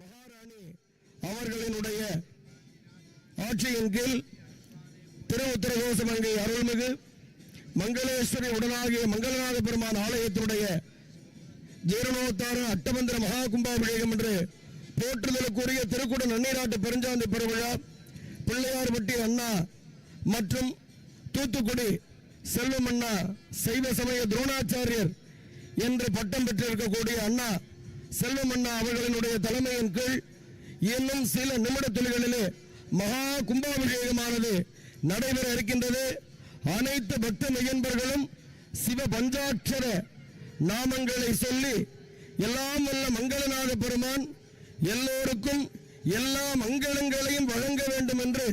மகாராணி அவர்களினுடைய ஆட்சியின் கீழ் திரு உத்தரகோச மங்கை அருள்மிகு மங்களேஸ்வரி உடனாகிய மங்களநாத பெருமான் ஆலயத்தினுடைய ஜீரணோத்தார அட்டமந்திர மகா கும்பாபிஷேகம் என்று போற்றுதலுக்குரிய திருக்குட நன்னீராட்டு பெருஞ்சாந்தி பெருவிழா பிள்ளையார்பட்டி அண்ணா மற்றும் தூத்துக்குடி செல்வம் அண்ணா சைவ சமய துரோணாச்சாரியர் என்று பட்டம் பெற்றிருக்கக்கூடிய அண்ணா செல்வம் அண்ணா அவர்களினுடைய தலைமையின் கீழ் இன்னும் சில நிமிட துளிகளிலே மகா கும்பாபிஷேகமானது நடைபெற இருக்கின்றது. அனைத்து பக்த மையன்பர்களும் சிவ பஞ்சாட்சர நாமங்களை சொல்லி எல்லாம் வல்ல மங்களநாத பெருமான் எல்லோருக்கும் எல்லா மங்களங்களையும் வழங்க வேண்டும் என்று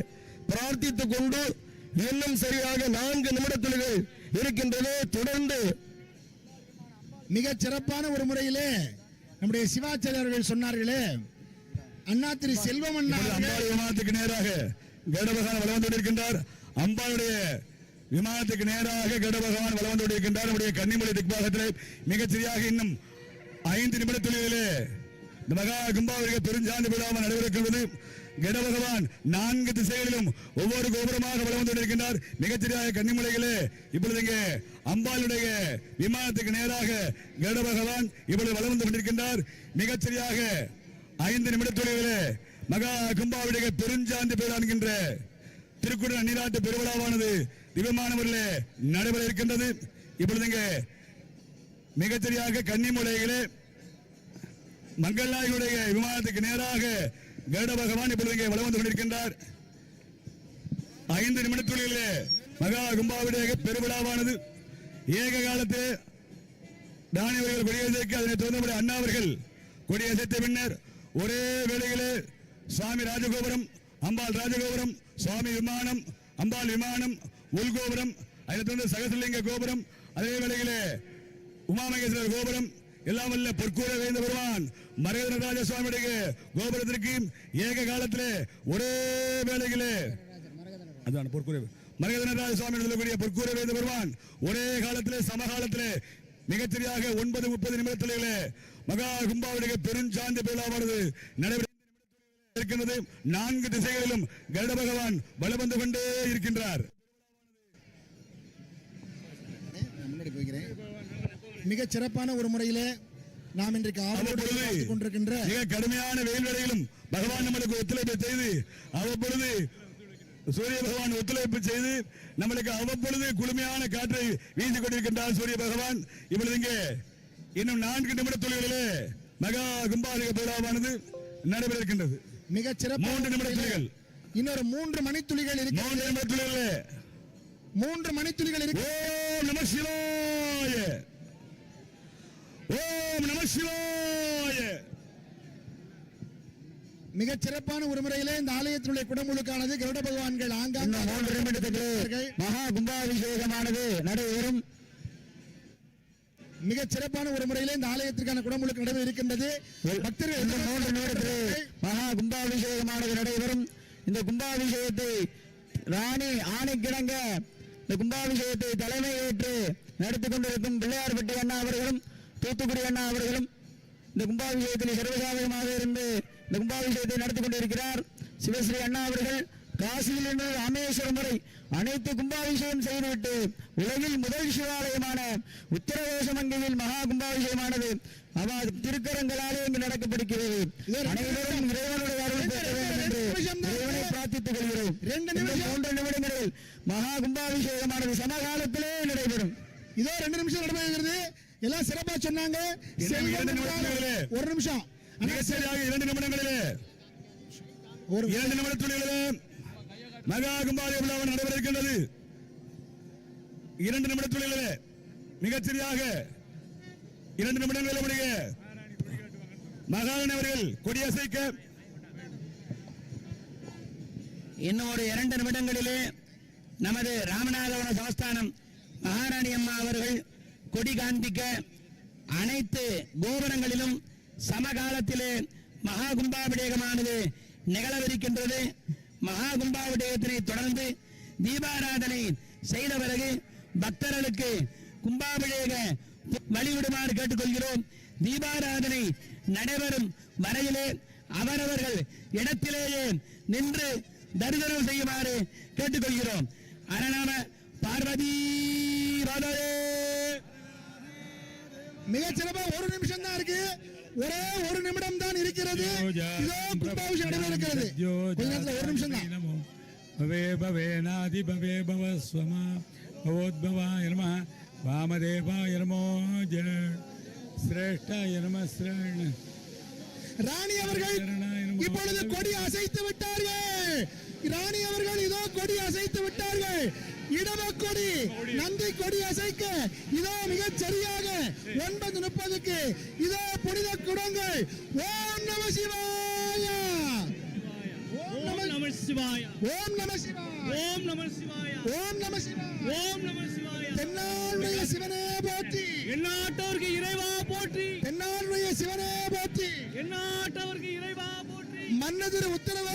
பிரார்த்தித்துக் கொண்டு இன்னும் சரியாக நான்கு நிமிட இருக்கின்றது. தொடர்ந்து மிக சிறப்பான ஒரு முறையிலே நம்முடைய சிவாச்சாரியர்கள் சொன்னார்களே அண்ணா திரு செல்வம் அண்ணா விமானத்துக்கு நேராக கருடபகவான் வலம் வந்து கொண்டிருக்கின்றார். அம்பாளுடைய விமானத்துக்கு நேராக கருடபகவான் வலம் வந்து கொண்டிருக்கின்றார். நம்முடைய கன்னிமொழி திக்பாகத்திலே மிகச் சரியாக இன்னும் ஐந்து நிமிட தொழிலே இந்த மகா கும்பாவிற்கு பெருஞ்சாந்து விழாமல் நடைபெறுகின்றது கட பகவான் நான்கு திசைகளிலும் ஒவ்வொரு கோபுரமாக வளம் வந்து கொண்டிருக்கின்றார். மிகச்சரியாக கன்னிமலைகளே இப்பொழுது இங்கே அம்பாளுடைய விமானத்துக்கு நேராக கட பகவான் இப்பொழுது வந்து கொண்டிருக்கின்றார். மிகச்சரியாக ஐந்து நிமிடத்துறையிலே மகா கும்பாவுடைய பெருஞ்சாந்து பேரான்கின்ற திருக்குடல் திருக்குறள் நீராட்டு பெருவிழாவானது திவ்யமான நடைபெற இருக்கின்றது. இப்பொழுது இங்கே மிகச்சரியாக கன்னிமுலைகளே மங்கள்நாயகனுடைய விமானத்துக்கு நேராக கருட பகவான் இப்பொழுது இங்கே வலம் வந்து கொண்டிருக்கின்றார். ஐந்து நிமிடத்துள்ளே மகா கும்பாவுடைய பெருவிழாவானது. ஏக காலத்து தானி அவர்கள் கொடியேற்றிருக்க அதனை தொடர்ந்து அண்ணாவர்கள் அண்ணா அவர்கள் பின்னர் ஒரே வேளையிலே சுவாமி ராஜகோபுரம் அம்பாள் ராஜகோபுரம் சுவாமி விமானம் அம்பாள் விமானம் உள்கோபுரம் அதனை தொடர்ந்து சகசலிங்க கோபுரம் அதே வேளையிலே உமாமகேஸ்வரர் கோபுரம் எல்லாம் வல்ல பொற்கூரை வைந்து வருவான் மரகத நடராஜ சுவாமியுடைய கோபுரத்திற்கு ஏக காலத்திலே ஒரே வேலைகளே அதான் பொற்கூரை. மரகத சுவாமி சொல்லக்கூடிய பொற்கூரை வைந்து வருவான் ஒரே காலத்திலே சமகாலத்திலே மிகச்சரியாக ஒன்பது முப்பது நிமிடத்திலே மகா கும்பாவுடைய பெருஞ்சாந்தி பேலாவானது நடைபெற இருக்கின்றது. நான்கு திசைகளிலும் கருட பகவான் பலம் வந்து கொண்டே இருக்கின்றார். மிக சிறப்பான ஒரு முறையிலே நாம் இன்றைக்கு ஆவலோடு அவ்வப்பொழுது எதிர்பார்த்துக் கொண்டிருக்கின்ற மிக கடுமையான வெயில் வேளையிலும் பகவான் நம்மளுக்கு ஒத்துழைப்பு செய்து அவ்வப்பொழுது சூரிய பகவான் ஒத்துழைப்பு செய்து நம்மளுக்கு அவ்வப்பொழுது குளுமையான காற்றை வீசிக் கொண்டிருக்கின்றார் சூரிய பகவான். இப்பொழுது இங்கே இன்னும் நான்கு நிமிட தொழில்களிலே மகா கும்பாலிக விழாவானது நடைபெற இருக்கின்றது. மிக சிறப்பான மூன்று நிமிட துளிகள். இன்னொரு மூன்று மணித்துளிகள் இருக்கு மூன்று நிமிட தொழில்களே மூன்று மணித்துளிகள் இருக்கு நம சிவாய ஓம் நம சிவாய. மிக சிறப்பான ஒரு முறையிலே இந்த ஆலயத்தினுடைய குடமுழுக்கானது கருட பகவான்கள் ஆங்காங்கே மூன்று நிமிடத்துக்கு மகா கும்பாபிஷேகமானது நடைபெறும். மிக சிறப்பான ஒரு முறையிலே இந்த ஆலயத்திற்கான குடமுழுக்கு நடைபெற இருக்கின்றது. பக்தர்கள் இந்த மூன்று நிமிடத்தில் மகா கும்பாபிஷேகமானது நடைபெறும். இந்த கும்பாபிஷேகத்தை ராணி ஆணைக்கிணங்க. இந்த கும்பாபிஷேகத்தை தலைமை ஏற்று நடத்தி கொண்டிருக்கும் பிள்ளையார்பட்டி அண்ணா அவர்களும் தூத்துக்குடி அண்ணா அவர்களும் இந்த கும்பாபிஷேகத்தில் சர்வசாதகமாக இருந்து இந்த கும்பாபிஷேகத்தை நடத்தி கொண்டிருக்கிறார். சிவஸ்ரீ அண்ணா அவர்கள் காசியிலிருந்து ராமேஸ்வரம் வரை அனைத்து கும்பாபிஷேகம் செய்துவிட்டு உலகில் முதல் சிவாலயமான உத்தரவேசமங்கையில் மகா கும்பாபிஷேகமானது அவ திருக்கரங்களாலே இங்கு நடக்கப்படுகிறது. அனைவரும் இறைவனுடைய அருள் பெற வேண்டும் என்று இறைவனை பிரார்த்தித்துக் கொள்கிறோம். மூன்று நிமிடங்களில் மகா கும்பாபிஷேகமானது சமகாலத்திலே நடைபெறும். இதோ ரெண்டு நிமிஷம் நடைபெறுகிறது எல்லாம் சிறப்பா சொன்னாங்க. ஒரு நிமிஷம். மிகச்சரியாக இரண்டு நிமிடங்களிலே. ஒரு இரண்டு நிமிட துளிகளிலே மகா கும்பாலய விழா நடைபெற இருக்கின்றது இரண்டு நிமிட துளிகளிலே மிகச்சரியாக இரண்டு நிமிடங்களில் முடிய மகாராணி அவர்கள் கொடியசைக்க. இன்னும் ஒரு இரண்டு நிமிடங்களிலே நமது ராமநாதவன சமஸ்தானம் மகாராணி அம்மா அவர்கள் கொடி காண்பிக்க அனைத்து கோபுரங்களிலும் சமகாலத்திலே மகா கும்பாபிடேகமானது நிகழவிருக்கின்றது. மகா கும்பாபிடேகத்தினை தொடர்ந்து தீபாராதனை செய்த பிறகு பக்தர்களுக்கு கும்பாபிடேக வழிவிடுமாறு கேட்டுக்கொள்கிறோம். தீபாராதனை நடைபெறும் வரையிலே அவரவர்கள் இடத்திலேயே நின்று தரிசனம் செய்யுமாறு கேட்டுக்கொள்கிறோம். அரணாம பார்வதி பதவே மிகச்சிறப்பாக ஒரு நிமிஷம் தான் இருக்கு. ஒரே ஒரு நிமிடம் தான் இருக்கிறது இதோ கும்பாபிஷேகம் நடைபெறுகிறது. ஒரு நிமிஷம் தான் பவே பவே நாதி பவே பவ ஸ்வமா பவோத்பவா இரம வாமதேவா இரமோ ஜ சிரேஷ்டா இரம சிரேண ராணி அவர்கள் இப்பொழுது கொடி அசைத்து விட்டார்கள். ராணி அவர்கள் இதோ கொடி அசைத்து விட்டார்கள். இடவ கொடி நந்தி கொடி அசைக்க இதோ மிகச் சரியாக ஒன்பது முப்பதுக்கு இதோ புனித குடங்கள். ஓம் நம சிவாய. ஓம் நம சிவாய. ஓம் நம சிவாய. ஓம் நம சிவாய. ஓம் நம சிவாய. ஓம் நம சிவாய. தென்னாளுடைய சிவனே போற்றி. எந்நாட்டவருக்கு இறைவா போற்றி. தென்னாளுடைய சிவனே போற்றி. எந்நாட்டவருக்கு இறைவா போற்றி. மன்னதிரு உத்தரவு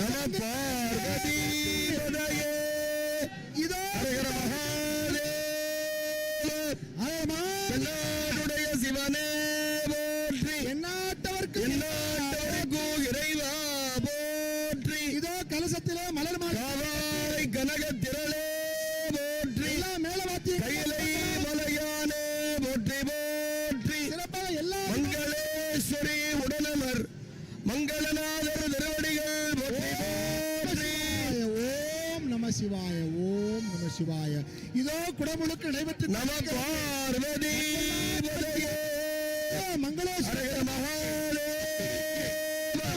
குடமுழுக்கு நடைபெற்று பார்வதி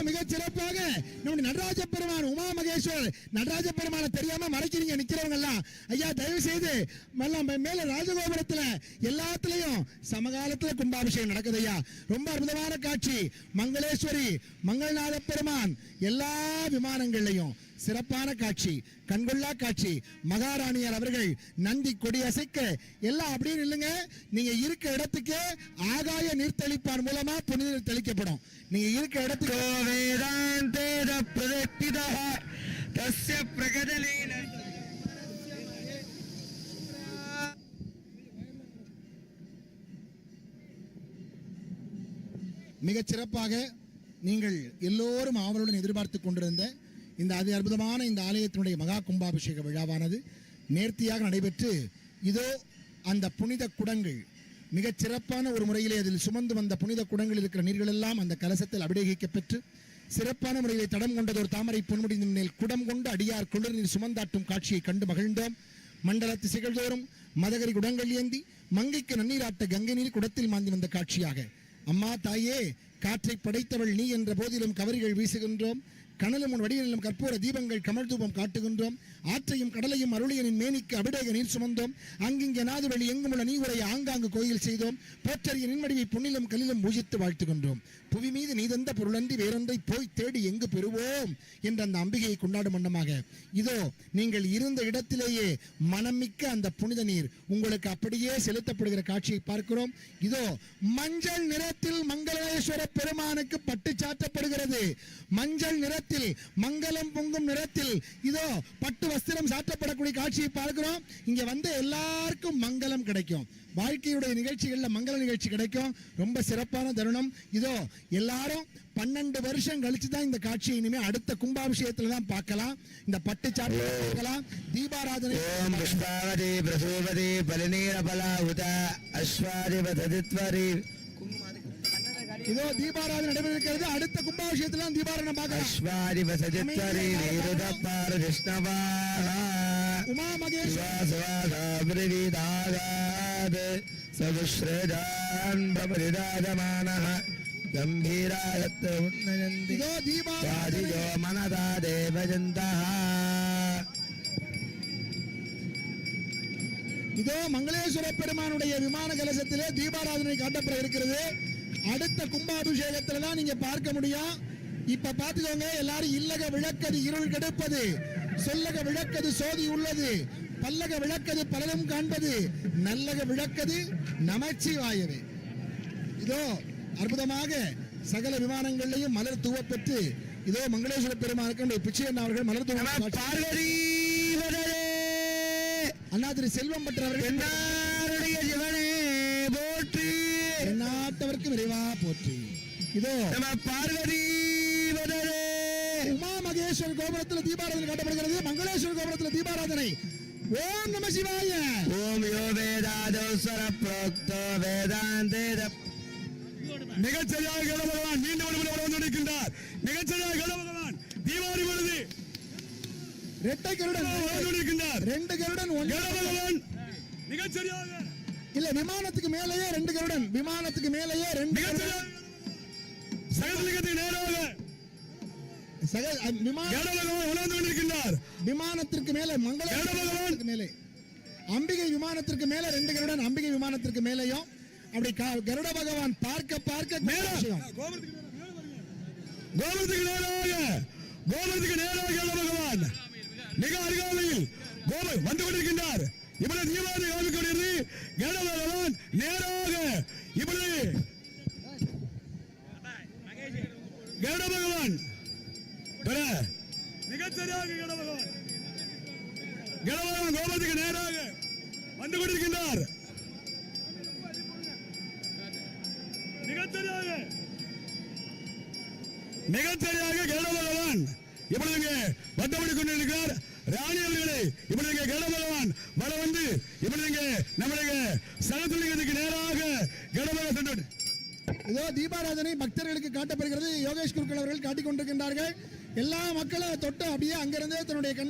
மிகச் சிறப்பாக நம்முடைய நடராஜ பெருமான் உமா மகேஸ்வர் நடராஜ பெருமானை தெரியாம மறைக்கிறீங்க நிக்கிறவங்க எல்லாம் ஐயா தயவு செய்து மேல ராஜகோபுரத்துல எல்லாத்துலயும் சமகாலத்துல கும்பாபிஷேகம் நடக்குது ஐயா. ரொம்ப அற்புதமான காட்சி. மங்களேஸ்வரி மங்கள்நாத பெருமான் எல்லா விமானங்கள்லயும். சிறப்பான காட்சி கண்கொள்ளா காட்சி. மகாராணியார் அவர்கள் நந்தி கொடி அசைக்க எல்லாம் அப்படியே நில்லுங்க. நீங்க இருக்க இடத்துக்கு ஆகாய நீர்த்தளிப்பான் மூலமா புனித நீர் தெளிக்கப்படும். நீங்க இருக்க இடத்துக்கு வேதாந்தேத தஸ்ய மிகச் சிறப்பாக நீங்கள் எல்லோரும் ஆவலுடன் எதிர்பார்த்து கொண்டிருந்த இந்த அதி அற்புதமான இந்த ஆலயத்தினுடைய மகா கும்பாபிஷேக விழாவானது நேர்த்தியாக நடைபெற்று இதோ அந்த புனித குடங்கள். மிகச் சிறப்பான ஒரு முறையிலே அதில் சுமந்து வந்த புனித குடங்கள் இருக்கிற நீர்கள் எல்லாம் அந்த கலசத்தில் அபிடேகிக்கப்பெற்று சிறப்பான முறையிலே தடம் கொண்டதொரு தாமரை பொன்முடிந்த மேல் குடம் கொண்டு அடியார் குளிர் நீர் சுமந்தாட்டும் காட்சியை கண்டு மகிழ்ந்தோம். மண்டலத்து சிகழ்தோறும் மதகரி குடங்கள் ஏந்தி மங்கைக்கு நன்னீராட்ட கங்கை நீர் குடத்தில் மாந்தி வந்த காட்சியாக அம்மா தாயே காற்றை படைத்தவள் நீ என்ற போதிலும் கவரிகள் வீசுகின்றோம். கனலும் உன் வடிவிலும் கற்பூர தீபங்கள் கமல் தூபம் காட்டுகின்றோம். ஆற்றையும் கடலையும் அருளியனின் மேனிக்கு அபிடேக நீர் சுமந்தோம். அங்கிங்கே நாதுவழி எங்குமுள்ள நீ உரைய ஆங்காங்கு கோயில் செய்தோம். போற்றறிய நின்மடிவை புண்ணிலும் கலிலும் பூஜித்து வாழ்த்துகின்றோம் புவி மீது நீதந்த பொருளன்றி வேறொன்றை போய் தேடி எங்கு பெறுவோம்? என்ற அந்த அம்பிகையை கொண்டாடும் வண்ணமாக இதோ நீங்கள் இருந்த இடத்திலேயே மனமிக்க அந்த புனித நீர் உங்களுக்கு அப்படியே செலுத்தப்படுகிற காட்சியை பார்க்கிறோம். இதோ மஞ்சள் நிறத்தில் மங்களேஸ்வர பெருமானுக்கு பட்டு சாற்றப்படுகிறது. மஞ்சள் நிறத்தில் மங்களம் பொங்கும் நிறத்தில் இதோ பட்டு வஸ்திரம் சாற்றப்படக்கூடிய காட்சியை பார்க்கிறோம். இங்க வந்து எல்லாருக்கும் மங்களம் கிடைக்கும். வாழ்க்கையுடைய நிகழ்ச்சிகள்ல மங்கள நிகழ்ச்சி கிடைக்கும். ரொம்ப சிறப்பான தருணம். இதோ எல்லாரும் பன்னெண்டு வருஷம் கழிச்சு தான் இந்த காட்சியை இனிமே அடுத்த கும்பாபிஷேகத்துல தான் பார்க்கலாம். இந்த பட்டு சாட்டு பார்க்கலாம். தீபாராதனை ஓம் புஷ்பாவதி பிரசூபதி பலிநீரபலா உத அஸ்வாதிபதித்வரி இதோ தீபாராதனை நடைபெறுகிறது. அடுத்த கும்பாபிஷேகத்துல தான் தீபாராதனை பார்க்கலாம். அஸ்வாதிபதித்வரி நீருதப்பார் கிருஷ்ணவாக. உமா மகேஸ்வர் சதுஸ்ரேதான் கம்பீராயத்த உன்னயந்தி. மனதா தேவஜந்தः இதோ மங்களேஸ்வர பெருமானுடைய விமான கலசத்திலே தீபாராதனை காட்டப்பட இருக்கிறது. அடுத்த கும்பாபிஷேகத்துல தான் நீங்க பார்க்க முடியும். இப்ப பாத்துக்கோங்க எல்லாரும் இல்லக விளக்கது இருள் கெடுப்பது. சொல்லக விளக்கது சோதி உள்ளது. பல்லக விளக்கது பலரும் காண்பது. நல்லக விளக்கது நமச்சிவாயவே. இதோ அற்புதமாக சகல விமானங்கள்லையும் மலர் தூவப்பெற்று இதோ மங்களேஸ்வர பெருமானுக்கு பிச்சையண்ணா அவர்கள் மலர் தூவ பார்வதி வதரே அண்ணா திரு செல்வம் பெற்றவர்கள் என்னாருடைய சிவனே எந்நாட்டவர்க்கு விரைவா போற்றி. இதோ பார்வதி உமா மகேஸ்வர் கோபுரத்தில் தீபாராதனை காட்டப்படுகிறது. மங்களேஸ்வர் கோபுரத்தில் தீபாராதனை. ஓம் நம சிவாய. ஓம் யோ வேதாதோஸ்வர புரோக்தோ வேதாந்தேத மிகச்சரியாக கட பகவான் மீண்டும் ஒரு முறை வலம் வந்து கொண்டிருக்கின்றார் மிகச்சரியாக கட பகவான் தீபாவளி பொழுது. ரெட்டை கருடன். வலம் வந்து கொண்டிருக்கின்றார் ரெண்டு கருடன் ஒன்று மிகச்சரியாக. இல்ல விமானத்துக்கு மேலேயே ரெண்டு கருடன். விமானத்துக்கு மேலேயே ரெண்டு சகலிங்கத்துக்கு நேராக விமானத்திற்கு மேலே கருட. மங்கள மேலே. அம்பிகை விமானத்திற்கு மேலே ரெண்டு கருடன் அம்பிகை விமானத்திற்கு மேலேயும். அப்படி கருட பகவான் பார்க்க பார்க்க. கோபுரத்துக்கு நேராக. கோபுரத்துக்கு நேராக கட பகவான் மிக அருகாமையில் கோபு வந்து கொண்டிருக்கின்றார். இப்பொழுது தீபாவளி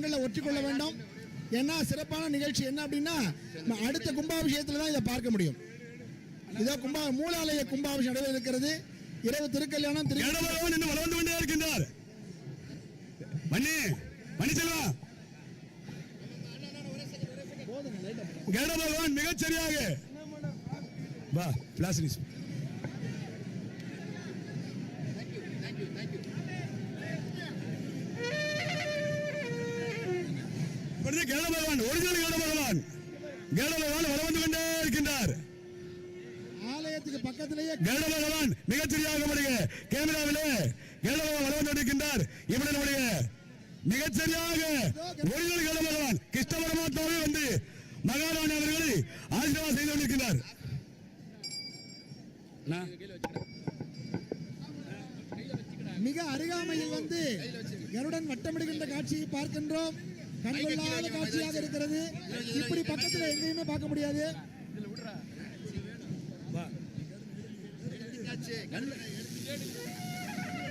தன்னுடைய கண்களை ஒற்றிக்கொள்ள வேண்டும். ஏன்னா சிறப்பான நிகழ்ச்சி என்ன அப்படின்னா அடுத்த கும்பாபிஷேகத்தில் தான் இதை பார்க்க முடியும். இதோ கும்பா மூலாலய கும்பாபிஷேகம் நடைபெற இருக்கிறது இரவு திருக்கல்யாணம் திரு இன்னும் வளர்ந்து கொண்டே இருக்கின்றார். மணி மணி செல்வா மிகச்சரியாக. வா பிளாஸ்டிக் ஒரிஜினல் கருட பகவான். கருட பகவான் வளம் வந்து கொண்டே இருக்கின்றார். ஆலயத்துக்கு பக்கத்திலேயே கருட பகவான் மிகச்சரியாக நம்முடைய கேமராவிலே கருட பகவான் வளம் வந்து கொண்டிருக்கின்றார். இப்படி நம்முடைய மிகச்சரியாக ஒரிஜினல் கருட பகவான் கிருஷ்ண பரமாத்மாவே வந்து மகாராணி அவர்களை ஆசீர்வாதம் செய்து கொண்டிருக்கின்றார். மிக அருகாமையில் வந்து கருடன் வட்டமிடுகின்ற காட்சியை பார்க்கின்றோம். கண்கொள்ளாத காட்சியாக இருக்கிறது. இப்படி பக்கத்துல எங்கேயுமே பார்க்க முடியாது.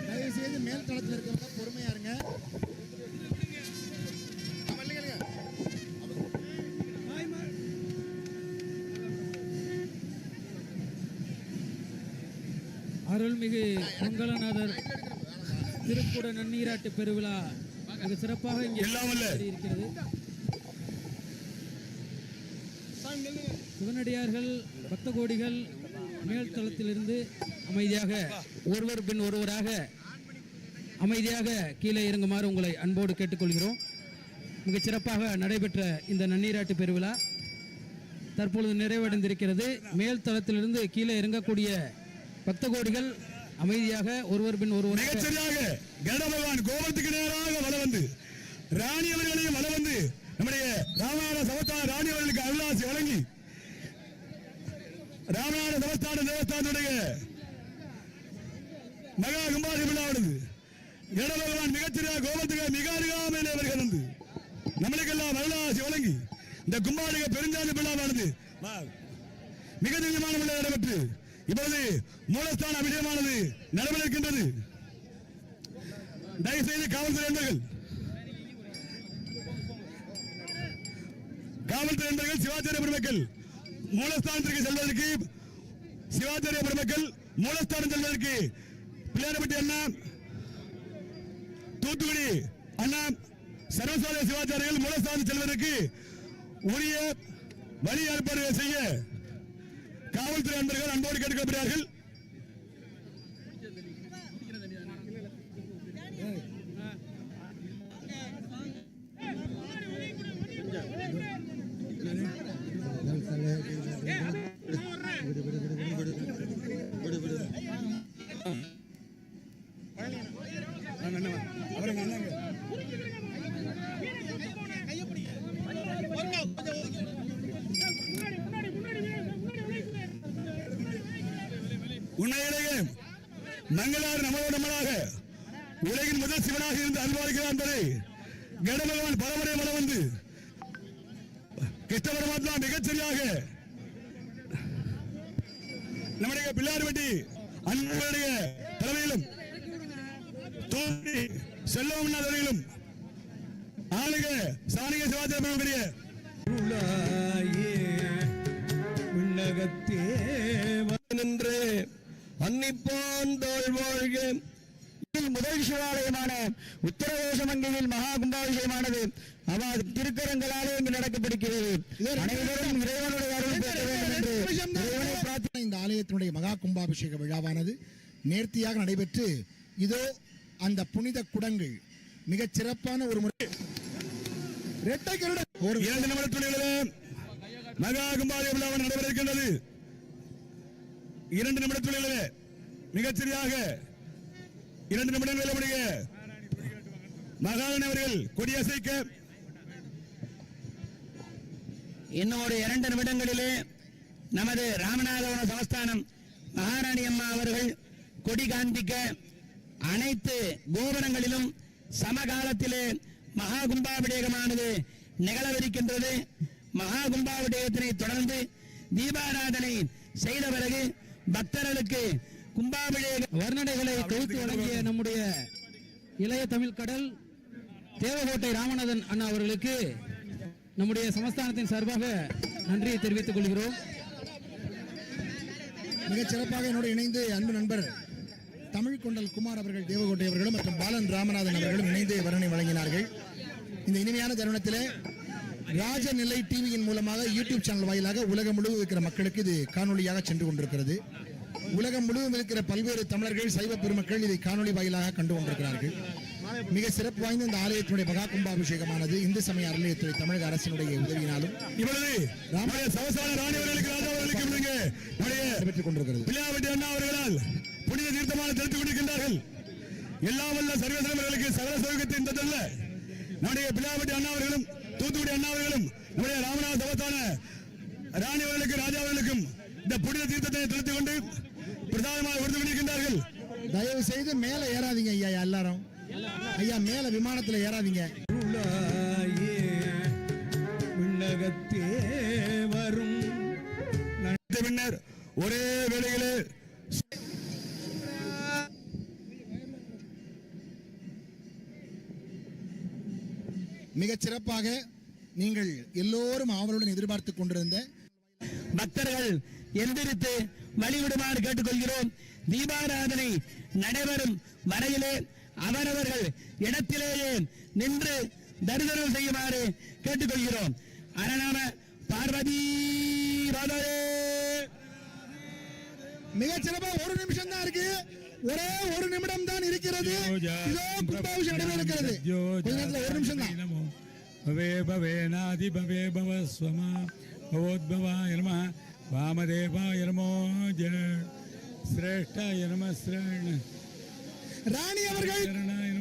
தயவு செய்து மேல் தளத்தில் இருக்கிறவங்க பொறுமையா இருங்க. அருள்மிகு மங்களநாதர் திருக்குட நன்னீராட்டு பெருவிழா. மிக சிறப்பாக இங்கே எல்லாம் வல்ல. இருக்கிறது சிவனடியார்கள் பக்த கோடிகள் மேல் தளத்திலிருந்து அமைதியாக ஒருவர் பின் ஒருவராக அமைதியாக கீழே இறங்குமாறு உங்களை அன்போடு கேட்டுக்கொள்கிறோம். மிகச் சிறப்பாக நடைபெற்ற இந்த நன்னீராட்டு பெருவிழா தற்பொழுது நிறைவடைந்திருக்கிறது. மேல் தளத்திலிருந்து கீழே இறங்கக்கூடிய பக்த கோடிகள் அமைதியாக ஒருவர் பின் ஒருவர் மிகச்சரியாக கருட பகவான் நேராக வளம் வந்து ராணி அவர்களையும் வளம் வந்து நம்முடைய ராமாயண சமஸ்தான ராணி அவர்களுக்கு அருளாசி வழங்கி ராமாயண சமஸ்தான தேவஸ்தானத்துடைய மகா கும்பாதி விழாவினது கருட பகவான் மிகச்சரியாக கோபத்துக்கு மிக அருகாமையிலே வருகிறது நம்மளுக்கெல்லாம் அருளாசி வழங்கி இந்த கும்பாலிக பெருஞ்சாதி விழாவானது வா- மிக திவ்யமான விழா நடைபெற்று இப்பொழுது மூலஸ்தான அபிஷேகமானது நடைபெற இருக்கின்றது தயவு செய்து காவல்துறை நண்பர்கள் காவல்துறை நண்பர்கள் சிவாச்சாரிய பெருமக்கள் மூலஸ்தானத்திற்கு செல்வதற்கு சிவாச்சாரிய பெருமக்கள் மூலஸ்தானம் செல்வதற்கு பிள்ளையாரப்பட்டி அண்ணா தூத்துக்குடி அண்ணா சர்வசாலை சிவாச்சாரியர்கள் மூலஸ்தானம் செல்வதற்கு உரிய வழி ஏற்பாடு செய்ய காவல்துறை அன்பர்கள் அன்போடு கேட்டுக்கொள்கிறார்கள். உன்னையிலேயே மங்களாறு நம்மளோட நம்மளாக. உலகின் முதல் சிவனாக இருந்து அல்வாழ்கிறார் என்பதை கணபகவான் பலமுறை வளம் வந்து கிருஷ்ண பரமாத்மா மிகச்சரியாக. நம்முடைய பிள்ளார்பட்டி அன்புடைய தலைமையிலும் தோன்றி செல்லவும் அவர்களும் ஆளுக சாணிக சிவாச்சாரிய விண்ணகத்தே நின்று தோல் வாழ்க. முதல் சிவாலயமான உத்தரகோசமங்கையில் மகா கும்பாபிஷேகமானது. அவர் திருக்கரங்களாலே இங்கு நடக்கப்படுகிறது. அனைவரும் இறைவனுடைய அருள் பெற வேண்டும் என்று இறைவனை பிரார்த்தி இந்த ஆலயத்தினுடைய மகா கும்பாபிஷேக விழாவானது நேர்த்தியாக நடைபெற்று இதோ அந்த புனித குடங்கள் மிகச் சிறப்பான ஒரு முறை. இரட்டை கருட. ஒரு இரண்டு நிமிட துணிகளிலே மகா கும்பாலய விழாவை நடைபெற இருக்கின்றது. இரண்டு நிமிடத்தில் மிகச்சரியாக இரண்டு நிமிடங்களில் நம்முடைய மகாராணி அவர்கள் கொடியசைக்க. இன்னும் ஒரு இரண்டு நிமிடங்களிலே நமது ராமநாதபுரம் சமஸ்தானம் மகாராணி அம்மா அவர்கள் கொடி காண்பிக்க அனைத்து கோபுரங்களிலும் சமகாலத்திலே மகா கும்பாபிடேகமானது நிகழவிருக்கின்றது. மகா கும்பாபிடேகத்தினை தொடர்ந்து தீபாராதனை செய்த பிறகு பக்தர்களுக்கு கும்பாபிஷேக வர்ணனைகளை தொகுத்து வழங்கிய நம்முடைய இளைய தமிழ் கடல் தேவகோட்டை ராமநாதன் அண்ணா அவர்களுக்கு நம்முடைய சமஸ்தானத்தின் சார்பாக நன்றியை தெரிவித்துக் கொள்கிறோம். மிகச் சிறப்பாக என்னோடு இணைந்து அன்பு நண்பர் தமிழ் கொண்டல் குமார் அவர்கள் தேவகோட்டை அவர்களும் மற்றும் பாலன் ராமநாதன் அவர்களும் இணைந்து வர்ணனை வழங்கினார்கள். இந்த இனிமையான தருணத்திலே ராஜநிலை டிவியின் மூலமாக யூடியூப் சேனல் வாயிலாக உலகம் முழுவதும் இருக்கிற மக்களுக்கு இது காணொளியாக சென்று கொண்டிருக்கிறது. உலகம் முழுவதும் இருக்கிற பல்வேறு தமிழர்கள் சைவ பெருமக்கள் இதை காணொளி வாயிலாக கண்டு கொண்டிருக்கிறார்கள். மிக சிறப்பு வாய்ந்த இந்த ஆலயத்தினுடைய மகா கும்பாபிஷேகமானது இந்து சமய அறநிலையத்துறை தமிழக அரசினுடைய உதவியினாலும் இப்பொழுது நம்முடைய சவசான ராணி அவர்களுக்கு ராஜா அவர்களுக்கு விடுங்க நம்முடைய நடைபெற்றுக் கொண்டிருக்கிறது. பிள்ளையாவட்டி அண்ணா அவர்களால் புனித தீர்த்தமான தெரிவித்துக் கொண்டிருக்கின்றார்கள். எல்லா வல்ல சர்வதர்மர்களுக்கு சகல சௌகத்தை தந்தல்ல நம்முடைய பிள்ளையாவட்டி அண்ணா அவர்களும் தூத்துக்குடி அண்ணா அவர்களும் நம்முடைய ராமநாத சபத்தான ராணி அவர்களுக்கு ராஜா அவர்களுக்கும் இந்த புனித தீர்த்தத்தை தெளித்துக் கொண்டு பிரதானமாக விருது கொண்டிருக்கின்றார்கள் தயவு செய்து மேல ஏறாதீங்க ஐயா எல்லாரும். ஐயா மேல விமானத்துல ஏறாதீங்க. உலாயே விண்ணகத்தே வரும். பின்னர் ஒரே வேளையிலே மிகச் சிறப்பாக நீங்கள் எல்லோரும் ஆவலுடன் எதிர்பார்த்துக் கொண்டிருந்த பக்தர்கள் எந்திரித்து வழிவிடுமாறு கேட்டுக்கொள்கிறோம். தீபாராதனை நடைபெறும் வரையிலே அவரவர்கள் இடத்திலேயே நின்று தரிசனம் செய்யுமாறு கேட்டுக்கொள்கிறோம். அரணாம பார்வதி ராதே மிகச் சிறப்பா ஒரு நிமிஷம் தான் இருக்கு. ஒரே ஒரு நிமிடம் தான். இருக்கிறது பவே பவ ஸ்வமா பவோத்பவாய நம வாமதேவாய நமோ ஜெய சிரேஷ்டாய ராணி அவர்கள்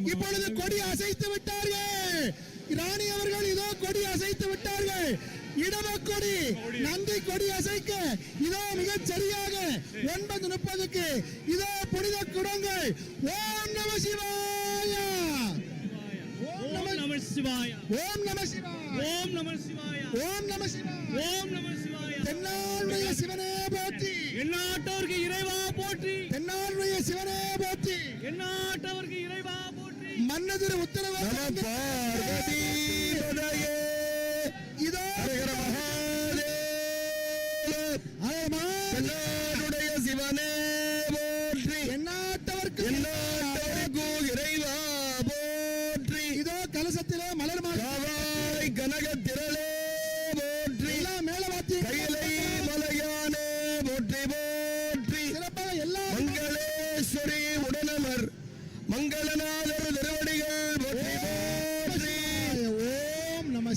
இப்பொழுது கொடி அசைத்து விட்டார்கள். ராணி அவர்கள் இதோ கொடி அசைத்து விட்டார்கள். இடம கொடி நந்தி கொடி அசைக்க இதோ மிகச் சரியாக ஒன்பது முப்பதுக்கு இதோ புனித குடங்கள். ஓம் நம சிவாய. ஓம் நம சிவாய. ஓம் நம சிவாய. ஓம் நம சிவாய. ஓம் நம சிவாய. ஓம் நம சிவாய. தென்னாளுடைய சிவனே போற்றி. எந்நாட்டவருக்கு இறைவா போற்றி. தென்னாளுடைய சிவனே போற்றி. எந்நாட்டவருக்கு இறைவா போற்றி. மன்னதிரு உத்தரவு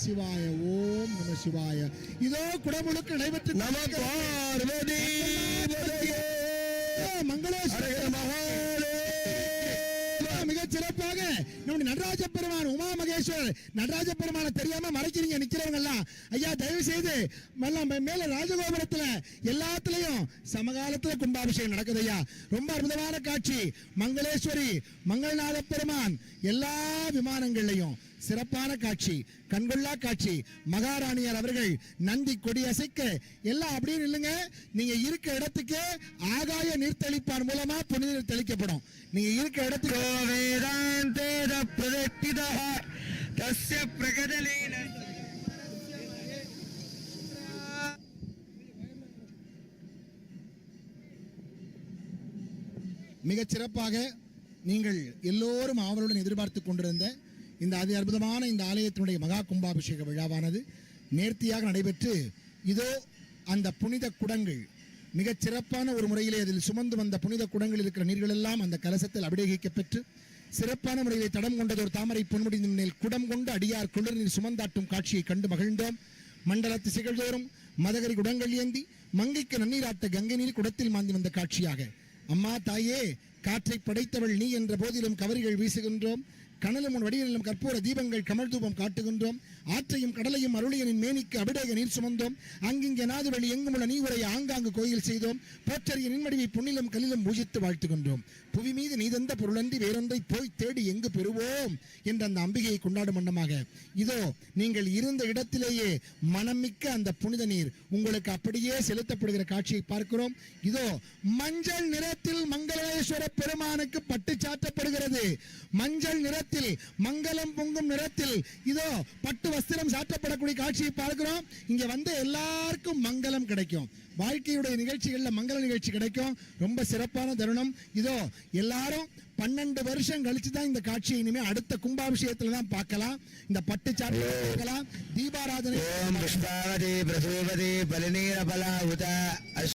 சிவாய ஓம் நம சிவாய. இதோ குடமுழுக்கு நடைபெற்று மிகச் சிறப்பாக. நம்முடைய நடராஜ பெருமான் உமா மகேஸ்வர். நடராஜ பெருமானை தெரியாம மறைக்கிறீங்க நிக்கிறவங்க எல்லாம் ஐயா தயவு செய்து மேல ராஜகோபுரத்துல எல்லாத்துலயும் சமகாலத்துல கும்பாபிஷேகம் நடக்குது ஐயா. ரொம்ப அற்புதமான காட்சி. மங்களேஸ்வரி மங்களநாத பெருமான் எல்லா விமானங்கள்லயும். சிறப்பான காட்சி கண்கொள்ளா காட்சி. மகாராணியார் அவர்கள் நந்தி கொடி அசைக்க எல்லாம் அப்படியே இல்லைங்க நீங்க இருக்க இடத்துக்கு ஆகாய நீர்த்தளிப்பான் மூலமா புனித நீர் தெளிக்கப்படும். நீங்க இருக்க இடத்துக்கு வேதாந்தேத பிரதிஷ்டிதா தஸ்ய பிரகடலேன மிகச் சிறப்பாக நீங்கள் எல்லோரும் ஆவலுடன் எதிர்பார்த்து கொண்டிருந்த இந்த அதி அற்புதமான இந்த ஆலயத்தினுடைய மகா கும்பாபிஷேக விழாவானது நேர்த்தியாக நடைபெற்று இதோ அந்த புனித குடங்கள். மிகச் சிறப்பான ஒரு முறையிலே அதில் சுமந்து வந்த புனித குடங்கள் இருக்கிற நீர்கள் எல்லாம் அந்த கலசத்தில் அபிடேகிக்கப்பெற்று சிறப்பான முறையிலே தடம் கொண்டதொரு தாமரை பொன்முடிந்த மேல் குடம் கொண்டு அடியார் குளிர் நீர் சுமந்தாட்டும் காட்சியை கண்டு மகிழ்ந்தோம். மண்டல திசைகள் தோறும் மதகரி குடங்கள் ஏந்தி மங்கைக்கு நன்னீராட்ட கங்கை நீர் குடத்தில் மாந்தி வந்த காட்சியாக அம்மா தாயே காற்றை படைத்தவள் நீ என்ற போதிலும் கவரிகள் வீசுகின்றோம். கனலும் உன் வடிவிலும் கற்பூர தீபங்கள் கமல் தூபம் காட்டுகின்றோம். ஆற்றையும் கடலையும் அருளியனின் மேனிக்கு அபிடேக நீர் சுமந்தோம். அங்கிங்கே நாதுவழி எங்குமுள்ள நீ உரை ஆங்காங்கு கோயில் செய்தோம். போற்றறிய நின்மடிவை புண்ணிலும் கலிலும் பூஜித்து வாழ்த்துகின்றோம். புவி மீது நீதந்த பொருளன்றி வேறொன்றை போய் தேடி எங்கு பெறுவோம்? என்ற அந்த அம்பிகையை கொண்டாடும் வண்ணமாக இதோ நீங்கள் இருந்த இடத்திலேயே மனமிக்க அந்த புனித நீர் உங்களுக்கு அப்படியே செலுத்தப்படுகிற காட்சியை பார்க்கிறோம். இதோ மஞ்சள் நிறத்தில் மங்களேஸ்வர பெருமானுக்கு பட்டு சாற்றப்படுகிறது. மஞ்சள் நிறத்தில் மங்களம் பொங்கும் நிறத்தில் இதோ பட்டு வஸ்திரம் சாற்றப்படக்கூடிய காட்சியை பார்க்கிறோம். இங்க வந்து எல்லாருக்கும் மங்களம் கிடைக்கும். வாழ்க்கையுடைய நிகழ்ச்சிகள்ல மங்கள நிகழ்ச்சி கிடைக்கும். ரொம்ப சிறப்பான தருணம். இதோ எல்லாரும் பன்னெண்டு வருஷம் கழிச்சு தான் இந்த காட்சியை இனிமே அடுத்த கும்பாபிஷேகத்துல தான் பார்க்கலாம். இந்த பட்டு சாட்டை பார்க்கலாம். தீபாராதனை